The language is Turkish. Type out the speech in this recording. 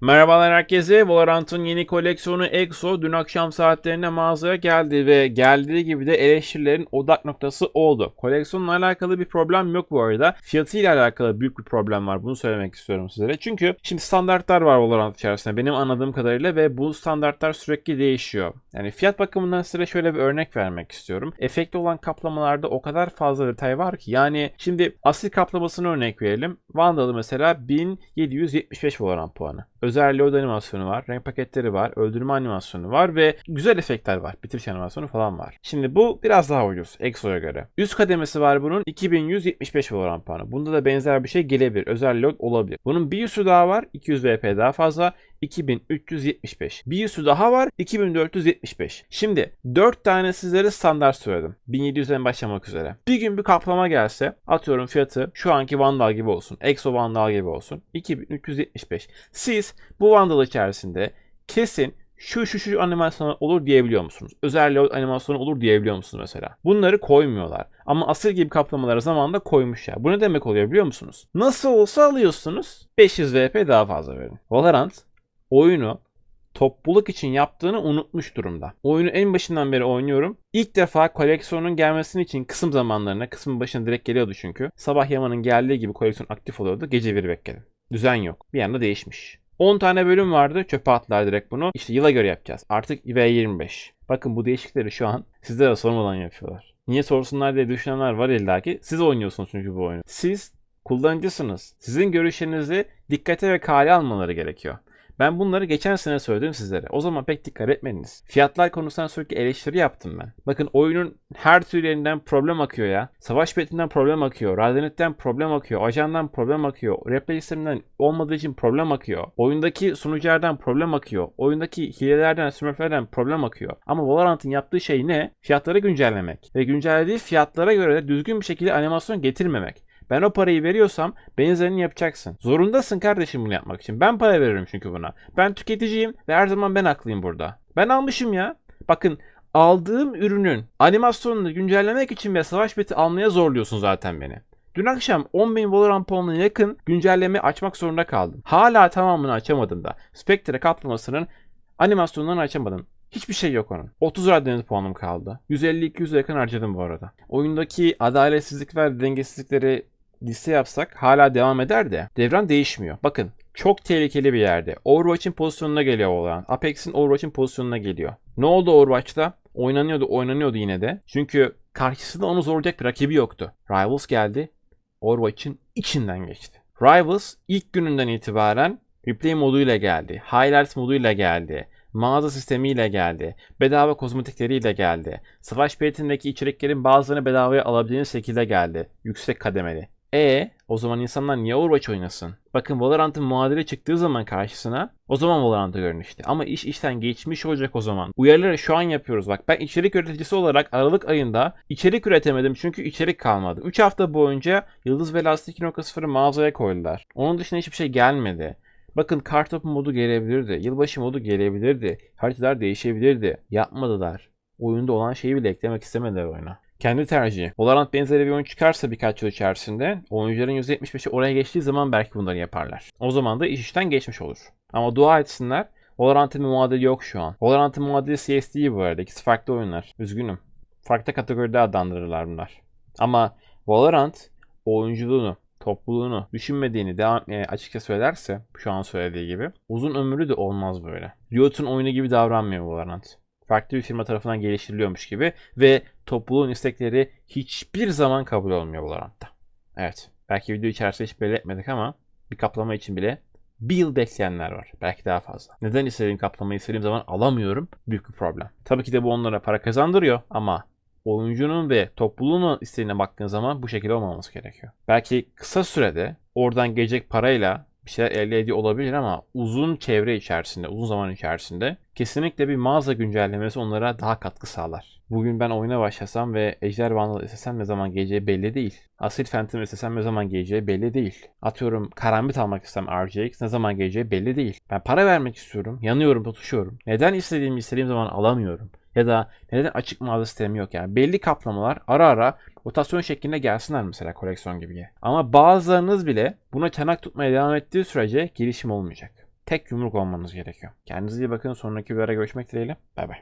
Merhabalar herkese. Valorant'ın yeni koleksiyonu EXO dün akşam saatlerinde mağazaya geldi ve geldiği gibi de eleştirilerin odak noktası oldu. Koleksiyonla alakalı bir problem yok bu arada. Fiyatıyla alakalı büyük bir problem var. Bunu söylemek istiyorum sizlere. Çünkü şimdi standartlar var Valorant içerisinde benim anladığım kadarıyla ve bu standartlar sürekli değişiyor. Yani fiyat bakımından size şöyle bir örnek vermek istiyorum. Efekti olan kaplamalarda o kadar fazla detay var ki. Yani şimdi asil kaplamasını örnek verelim. Vandal'ı mesela 1775 Valorant puanı. Özel load animasyonu var, renk paketleri var, öldürme animasyonu var ve güzel efektler var. Bitiriş animasyonu falan var. Şimdi bu biraz daha ucuz EXO'ya göre. Üst kademesi var bunun 2175 Valorant puanı. Bunda da benzer bir şey gelebilir. Özel load olabilir. Bunun bir üstü daha var. 200 VP daha fazla. 2375. Bir üstü daha var. 2475. Şimdi 4 tane sizlere standart söyledim. 1700'den başlamak üzere. Bir gün bir kaplama gelse atıyorum fiyatı şu anki Vandal gibi olsun. Exo Vandal gibi olsun. 2375. Siz bu Vandal içerisinde kesin şu şu şu animasyon olur diyebiliyor musunuz? Özel load animasyonu olur diyebiliyor musunuz mesela? Bunları koymuyorlar. Ama asıl gibi kaplamaları zamanında koymuşlar. Bu ne demek oluyor biliyor musunuz? Nasıl olsa alıyorsunuz 500 VP daha fazla verin. Valorant oyunu topluluk için yaptığını unutmuş durumda. Oyunu en başından beri oynuyorum. İlk defa koleksiyonun gelmesinin için kısım zamanlarına, kısmın başına direkt geliyordu çünkü. Sabah Yaman'ın geldiği gibi koleksiyon aktif oluyordu. Gece bir bekledim. Düzen yok. Bir anda değişmiş. 10 tane bölüm vardı. Çöpe attılar direkt bunu. İşte yıla göre yapacağız. Artık V25. Bakın bu değişiklikleri şu an sizlere sormadan yapıyorlar. Niye sorsunlar diye düşünenler var illa. Siz oynuyorsunuz çünkü bu oyunu. Siz kullanıcısınız. Sizin görüşlerinizi dikkate ve kale almaları gerekiyor. Ben bunları geçen sene söyledim sizlere. O zaman pek dikkat etmediniz. Fiyatlar konusunda sürekli eleştiri yaptım ben. Bakın oyunun her türlerinden problem akıyor ya. Savaş betinden problem akıyor. Radyanet'ten problem akıyor. Ajandan problem akıyor. Replay sisteminden olmadığı için problem akıyor. Oyundaki sunuculardan problem akıyor. Oyundaki hilelerden, smurflerden problem akıyor. Ama Valorant'ın yaptığı şey ne? Fiyatları güncellemek. Ve güncellediği fiyatlara göre de düzgün bir şekilde animasyon getirmemek. Ben o parayı veriyorsam benzerini yapacaksın. Zorundasın kardeşim bunu yapmak için. Ben para veririm çünkü buna. Ben tüketiciyim ve her zaman ben haklıyım burada. Ben almışım ya. Bakın aldığım ürünün animasyonunu güncellemek için ve savaş beti almaya zorluyorsun zaten beni. Dün akşam 10.000 Valorant puanına yakın güncelleme açmak zorunda kaldım. Hala tamamını açamadım da. Spectre kaplamasının animasyonlarını açamadım. Hiçbir şey yok onun. 30 radyanız puanım kaldı. 150-200'e yakın harcadım bu arada. Oyundaki adaletsizlik ve dengesizlikleri liste yapsak hala devam eder de devran değişmiyor. Bakın çok tehlikeli bir yerde. Overwatch'in pozisyonuna geliyor olan. Apex'in Overwatch'in pozisyonuna geliyor. Ne oldu Overwatch'ta? Oynanıyordu, oynanıyordu yine de. Çünkü karşısında onu zorlayacak bir rakibi yoktu. Rivals geldi. Overwatch'in içinden geçti. Rivals ilk gününden itibaren replay moduyla geldi. Highlights moduyla geldi mağaza sistemiyle geldi. Bedava kozmetikleriyle geldi. Savaş petindeki içeriklerin bazılarını bedavaya alabildiğiniz şekilde geldi. Yüksek kademeli. E o zaman insanlar niye Overwatch oynasın? Bakın Valorant'ın muadili çıktığı zaman karşısına o zaman Valorant'a görün işte. Ama iş işten geçmiş olacak o zaman. Uyarıları şu an yapıyoruz. Bak ben içerik üreticisi olarak Aralık ayında içerik üretemedim çünkü içerik kalmadı. 3 hafta boyunca Yıldız ve Lastik 2.0'ı mağazaya koydular. Onun dışında hiçbir şey gelmedi. Bakın kartopu modu gelebilirdi. Yılbaşı modu gelebilirdi. Haritalar değişebilirdi. Yapmadılar. Oyunda olan şeyi bile eklemek istemediler oyuna. Kendi tercihi. Valorant benzeri bir oyun çıkarsa birkaç yıl içerisinde oyuncuların %75'i oraya geçtiği zaman belki bunları yaparlar. O zaman da iş işten geçmiş olur. Ama dua etsinler Valorant'ın bir muadili yok şu an. Valorant'ın muadili CS değil bu arada. İkisi farklı oyunlar. Üzgünüm. Farklı kategoride adlandırırlar bunlar. Ama Valorant oyunculuğunu, topluluğunu düşünmediğini devam e, açıkça söylerse şu an söylediği gibi uzun ömürlü de olmaz böyle. Riot'un oyunu gibi davranmıyor Valorant. Farklı bir firma tarafından geliştiriliyormuş gibi ve topluluğun istekleri hiçbir zaman kabul olmuyor Valorant'ta. Evet. Belki video içerisinde hiç belli etmedik ama bir kaplama için bile bir yıl bekleyenler var. Belki daha fazla. Neden istediğim kaplamayı istediğim zaman alamıyorum? Büyük bir problem. Tabii ki de bu onlara para kazandırıyor ama oyuncunun ve topluluğun isteğine baktığın zaman bu şekilde olmaması gerekiyor. Belki kısa sürede oradan gelecek parayla bir şeyler elde ediyor olabilir ama uzun çevre içerisinde, uzun zaman içerisinde kesinlikle bir mağaza güncellemesi onlara daha katkı sağlar. Bugün ben oyuna başlasam ve Ejder Vandal istesem ne zaman geleceği belli değil. Asil Phantom istesem ne zaman geleceği belli değil. Atıyorum Karambit almak istem RGX ne zaman geleceği belli değil. Ben para vermek istiyorum, yanıyorum, tutuşuyorum. Neden istediğimi istediğim zaman alamıyorum? Ya da neden açık mağaza sistemi yok yani. Belli kaplamalar ara ara rotasyon şeklinde gelsinler mesela koleksiyon gibi. Ama bazılarınız bile buna çanak tutmaya devam ettiği sürece gelişim olmayacak. tek yumruk olmanız gerekiyor. Kendinize iyi bakın. Sonraki videoda görüşmek dileğiyle. Bay bay.